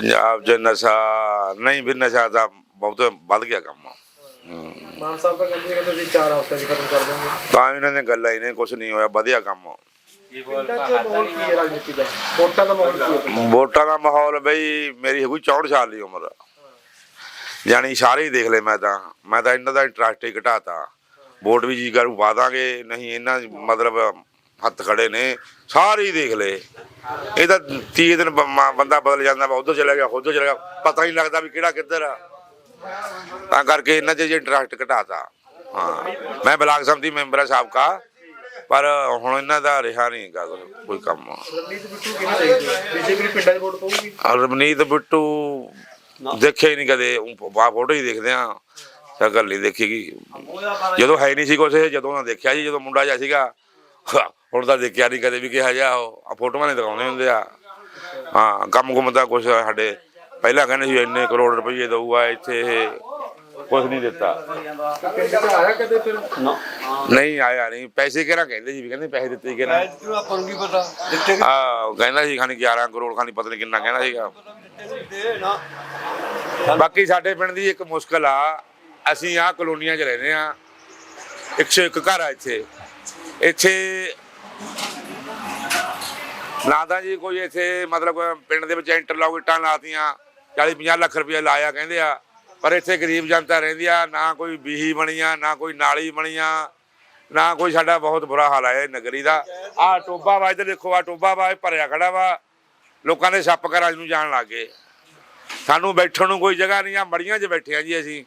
ਪੰਜਾਬ 'ਚ ਨਸ਼ਾ ਨਹੀਂ ਵੀ ਨਸ਼ਾ ਤਾਂ ਬਹੁਤ ਵੱਧ ਗਿਆ ਕੰਮ। ਮਾਨ ਸਾਹਿਬ ਤਾਂ ਕਹਿੰਦੇ ਕਿ ਤੁਸੀਂ ਚਾਰ ਹਫ਼ਤੇ ਚ ਖਤਮ ਕਰ ਦੋਗੇ ਤਾਂ ਇਹਨਾਂ ਨੇ ਗੱਲਾਂ ਹੀ ਨੇ ਕੁਝ ਨਹੀਂ ਹੋਇਆ ਵਧੀਆ ਕੰਮ। ਪਿੰਡਾਂ 'ਚ ਮਾਹੌਲ ਕੀ ਹੈ ਰਾਜਨੀਤੀ ਦਾ? ਵੋਟਾਂ ਦਾ ਮਾਹੌਲ ਕੀ ਹੈ? ਵੋਟਾਂ ਦਾ ਮਾਹੌਲ ਬਈ ਮੇਰੀ ਹੈਗੀ 64 ਸਾਲ ਦੀ ਉਮਰ। ਜਾਣੀ ਸਾਰੇ ਹੀ ਦੇਖ ਲੈ ਮੈਂ ਤਾਂ। ਮੈਂ ਤਾਂ ਇਹਨਾਂ ਦਾ ਇੰਟਰਸਟ ਹੀ ਘਟਾਤਾ। ਵੋਟ ਵੀ ਜੀ ਕਰੂ ਪਾ ਦਾਂਗੇ। ਨਹੀਂ ਇਹਨਾਂ ਮਤਲਬ ਹੱਥ ਖੜੇ ਨੇ ਸਾਰੇ ਹੀ ਦੇਖ ਲੈ ਇਹ ਤਾਂ 30 ਦਿਨ ਬ- ਬੰਦਾ ਬਦਲ ਜਾਂਦਾ ਵਾ ਉਧਰ ਚਲਾ ਗਿਆ ਉਧਰ ਚਲਾ ਗਿਆ ਪਤਾ ਹੀ ਨਹੀਂ ਲੱਗਦਾ ਵੀ ਕਿਹੜਾ ਕਿੱਧਰ ਆ। ਤਾਂ ਕਰਕੇ ਇਹਨਾਂ 'ਚ ਜੇ ਇੰਟਰਸਟ ਘਟਾਤਾ। ਹਾਂ ਮੈਂ ਬਲਾਕ ਸਮਤੀ ਮੈਂਬਰ ਆ ਸਾਬਕਾ ਪਰ ਹੁਣ ਇਹਨਾਂ ਦਾ ਰਿਹਾ ਨਹੀਂ ਗਾ ਕੋਈ ਕੰਮ। ਰਣਨੀਤ ਬਿੱਟੂ ਕਿਹਨੇ ਚਾਹੀਦੀ ਬੀਜੇਪੀ ਨੂੰ ਪਿੰਡਾਂ 'ਚ ਵੋਟ ਪਊਗੀ? ਰਮਨੀਤ ਬਿੱਟੂ ਦੇਖਿਆ ਹੀ ਨਹੀਂ ਕਦੇ ਬਾ ਫੋਟੋ ਹੀ ਦੇਖਦੇ ਆ ਸ਼ਕਲ ਨਹੀਂ ਦੇਖੀਗੀ ਜਦੋਂ ਹੈ ਨਹੀਂ ਸੀ ਕੁਛ ਇਹ ਜਦੋਂ ਨਾ ਦੇਖਿਆ ਜੀ ਜਦੋਂ ਮੁੰਡਾ ਜਿਹਾ ਸੀਗਾ ਹੁਣ ਤਾਂ ਦੇਖਿਆ ਨਹੀਂ ਕਦੇ ਵੀ ਕਿਹਾ ਜਾ ਉਹ ਫੋਟੋਆਂ ਨੇ ਦਿਖਾਉਂਦੇ ਹੁੰਦੇ ਆ। ਹਾਂ ਕੰਮ ਕੁਮ ਦਾ ਕੁਛ ਸਾਡੇ ਪਹਿਲਾਂ ਕਹਿੰਦੇ ਸੀ ਇੰਨੇ ਕਰੋੜ ਰੁਪਏ ਦਊਗਾ ਇੱਥੇ ਇਹ ਕੁਛ ਨਹੀਂ ਦਿੱਤਾ। ਨਹੀਂ ਆਇਆ ਨਹੀਂ ਪੈਸੇ ਕਿਹੜਾ ਕਹਿੰਦੇ ਸੀ ਵੀ ਕਹਿੰਦੇ ਪੈਸੇ ਦਿੱਤੇ ਕਿਹੜਾ ਆਪਾਂ ਨੂੰ ਕੀ ਪਤਾ? ਦਿੱਤੇ ਆ ਕਹਿੰਦਾ ਸੀ ਖਾਨੀ 11 ਕਰੋੜ ਖਾਨੀ ਪਤਾ ਨਹੀਂ ਕਿੰਨਾ ਕਹਿੰਦਾ ਸੀਗਾ। ਦੇ ਨਾ ਬਾਕੀ ਸਾਡੇ ਪਿੰਡ ਦੀ ਇੱਕ ਮੁਸ਼ਕਲ ਆ ਅਸੀਂ ਆ ਕਲੋਨੀਆਂ 'ਚ ਰਹਿੰਦੇ ਆ 101 ਘਰ ਆ ਇੱਥੇ। ਇੱਥੇ ਨਾ ਤਾਂ ਜੀ ਕੋਈ ਇੱਥੇ ਮਤਲਬ ਪਿੰਡ ਦੇ ਵਿੱਚ ਇੰਟਰਲੌਕ ਇੱਟਾਂ ਲਾਤੀਆਂ 40 50 ਲੱਖ ਰੁਪਏ ਲਾਇਆ ਕਹਿੰਦੇ ਆ, ਪਰ ਇੱਥੇ ਗਰੀਬ ਜਨਤਾ ਰਹਿੰਦੀ ਆ, ਨਾ ਕੋਈ ਬੀਹੀ ਬਣੀਆਂ, ਨਾ ਕੋਈ ਨਾਲੀ ਬਣੀਆਂ, ਨਾ ਕੋਈ ਸਾਡਾ ਬਹੁਤ ਬੁਰਾ ਹਾਲ ਹੈ ਨਗਰੀ ਦਾ। ਆ ਟੋਬਾ ਵਾ ਇੱਧਰ ਦੇਖੋ, ਆ ਟੋਬਾ ਵਾ ਭਰਿਆ ਖੜਾ ਵਾ, ਲੋਕਾਂ ਦੇ ਸੱਪ ਘਰਾਂ ਨੂੰ ਜਾਣ ਲੱਗੇ ਸਾਨੂੰ ਬੈਠਣ ਨੂੰ ਕੋਈ ਜਗ੍ਹਾ ਨਹੀਂ ਆ, ਮੜੀਆਂ 'ਚ ਬੈਠੇ ਆ ਜੀ ਅਸੀਂ।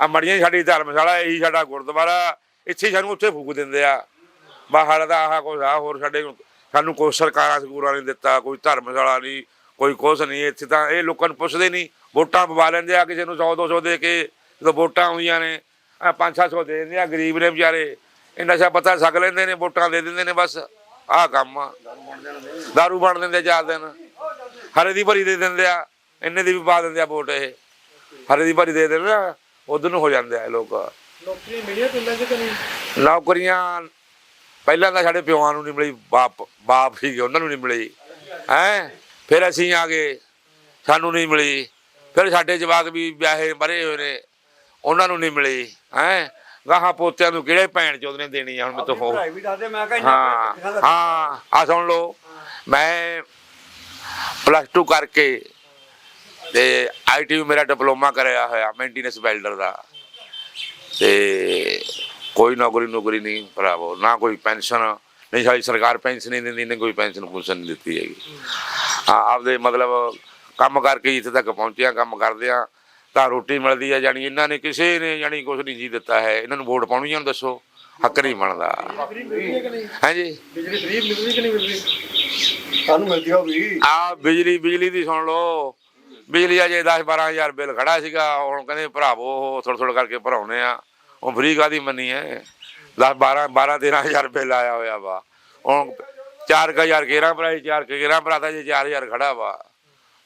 ਆ ਮੜੀਆਂ ਸਾਡੀ ਧਰਮਸ਼ਾਲਾ, ਇਹੀ ਸਾਡਾ ਗੁਰਦੁਆਰਾ, ਇੱਥੇ ਸਾਨੂੰ ਉੱਥੇ ਫੂਕ ਦਿੰਦੇ ਆ। ਬਾਹਰ ਦਾ ਆਹ ਕੁਛ ਆ ਹੋਰ ਸਾਡੇ ਸਾਨੂੰ ਕੋਈ ਸਰਕਾਰਾਂ ਸਕੂਲਾਂ ਨਹੀਂ ਦਿੱਤਾ ਕੋਈ ਧਰਮਸ਼ਾਲਾ ਨਹੀਂ ਕੋਈ ਕੁਛ ਨਹੀਂ। ਇੱਥੇ ਤਾਂ ਇਹ ਲੋਕਾਂ ਨੂੰ ਪੁੱਛਦੇ ਨਹੀਂ। ਵੋਟਾਂ ਪਵਾ ਲੈਂਦੇ ਆ ਕਿਸੇ ਨੂੰ 100 200 ਦੇ ਕੇ ਜਦੋਂ ਵੋਟਾਂ ਆਉਂਦੀਆਂ ਨੇ ਆ 5-700 ਦੇ ਦਿੰਦੇ ਆ ਗਰੀਬ ਨੇ ਵਿਚਾਰੇ। ਇਹ ਨਸ਼ਾ ਪਤਾ ਛਕ ਲੈਂਦੇ ਨੇ ਵੋਟਾਂ ਦੇ ਦਿੰਦੇ ਨੇ ਬਸ। ਆਹ ਕੰਮ ਆ। ਦਾਰੂ ਬਣ ਦਿੰਦੇ ਚਾਰ ਦਿਨ। ਹਰੇ ਦੀ ਭਰੀ ਦੇ ਦਿੰਦੇ ਆ ਇੰਨੇ ਦੀ ਵੀ ਪਾ ਦਿੰਦੇ ਆ ਵੋਟ ਇਹ। ਹਰੇ ਦੀ ਭਰੀ ਦੇ ਦਿੰਦੇ ਆ ਉਧਰ ਨੂੰ ਹੋ ਜਾਂਦੇ ਆ ਇਹ ਲੋਕ। ਨੌਕਰੀਆਂ ਮਿਲੀਆਂ ਪਿੰਡਾਂ 'ਚ ਕਿ ਨਹੀਂ? ਨੌਕਰੀਆਂ ਪਹਿਲਾਂ ਤਾਂ ਸਾਡੇ ਪਿਓਾਂ ਨੂੰ ਨਹੀਂ ਮਿਲੀ ਬਾਪ ਬਾਪ ਸੀਗੇ ਉਹਨਾਂ ਨੂੰ ਨਹੀਂ ਮਿਲੀ। ਹੈ? ਫਿਰ ਅਸੀਂ ਆ ਗਏ ਸਾਨੂੰ ਨਹੀਂ ਮਿਲੀ। ਫਿਰ ਸਾਡੇ ਜਵਾਕ ਵੀ ਵਿਆਹੇ ਮਰੇ ਹੋਏ ਨੇ ਉਹਨਾਂ ਨੂੰ ਨਹੀਂ ਮਿਲੀ। ਹੈ? ਗਾਹਾਂ ਪੋਤਿਆਂ ਨੂੰ ਕਿਹੜੇ ਭੈਣ ਚੋਦ ਨੇ ਦੇਣੀ ਆ ਹੁਣ ਮੈਨੂੰ ਹੋ ਹਾਂ ਹਾਂ ਆ ਸੁਣ ਲਓ। ਮੈਂ ਪਲੱਸ 2 ਕਰਕੇ ਤੇ ਆਈਟੀ ਮੇਰਾ ਡਿਪਲੋਮਾ ਕਰਿਆ ਹੋਇਆ ਮੇਨਟੇਨੈਂਸ ਵੈਲਡਰ ਦਾ। ਤੇ ਕੋਈ ਨੌਕਰੀ ਨੌਕਰੀ ਨਹੀਂ ਭਰਾਵੋ ਨਾ ਕੋਈ ਪੈਨਸ਼ਨ ਨਹੀਂ ਸਾਡੀ ਸਰਕਾਰ ਪੈਨਸ਼ਨ ਨਹੀਂ ਦਿੰਦੀ ਨਹੀਂ ਕੋਈ ਪੈਨਸ਼ਨ ਪੂਸ਼ਨ ਨਹੀਂ ਦਿੱਤੀ ਹੈਗੀ। ਆਪਦੇ ਮਤਲਬ ਕੰਮ ਕਰਕੇ ਇੱਥੇ ਤੱਕ ਪਹੁੰਚਿਆ ਕੰਮ ਕਰਦੇ ਆ ਤਾਂ ਰੋਟੀ ਮਿਲਦੀ ਹੈ ਜਾਨੀ ਇਹਨਾਂ ਨੇ ਕਿਸੇ ਨੇ ਜਾਨੀ ਕੁਝ ਨਹੀਂ ਜੀ ਦਿੱਤਾ ਹੈ ਇਹਨਾਂ ਨੂੰ ਵੋਟ ਪਾਉਣੀ ਆ ਦੱਸੋ ਹੱਕ ਨਹੀਂ ਬਣਦਾ। ਹਾਂਜੀ? ਬਿਜਲੀ ਫ੍ਰੀ ਮਿਲਦੀ ਕਿ ਨਹੀਂ ਮਿਲਦੀ ਸਾਨੂੰ ਮਿਲਦੀ ਹੋ ਵੀ ਆ ਬਿਜਲੀ ਬਿਜਲੀ ਦੀ ਸੁਣ ਲਓ ਬਿਜਲੀ ਅਜੇ 10 12000 ਬਿੱਲ ਖੜਾ ਸੀਗਾ ਹੁਣ ਕਹਿੰਦੇ ਭਰਾਵੋ ਥੋੜਾ ਥੋੜਾ ਕਰਕੇ ਭਰਾਉਨੇ ਆ ਉਹ ਫਰੀ ਕਾਦੀ ਮੰਨੀ ਹੈ। 10 12 12 13000 ਰੁਪਏ ਲਾਇਆ ਹੋਇਆ ਵਾ। ਹੁਣ 4000 ਕੇਰਾਂ ਭਰਾਈ 4 ਕੇਰਾਂ ਭਰਾਤਾ ਜੇ 4000 ਖੜਾ ਵਾ।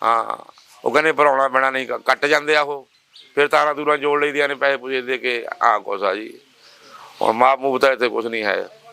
ਹਾਂ, ਉਹ ਕਹਿੰਦੇ ਭਰਾਉਣਾ ਪੈਣਾ ਨਹੀਂ ਕੱਟ ਜਾਂਦੇ ਆ ਉਹ। ਫਿਰ ਤਾਰਾਂ ਦੂਰਾਂ ਜੋੜ ਲਈਦੀਆਂ ਨੇ ਪੈਸੇ ਪੁੱਜੇ ਦੇ ਕੇ ਆ ਕੁਛ ਆ ਜੀ। ਹੁਣ ਮਾਪ ਮੂਪ ਤਾਂ ਇੱਥੇ ਕੁਛ ਨਹੀਂ ਹੈ।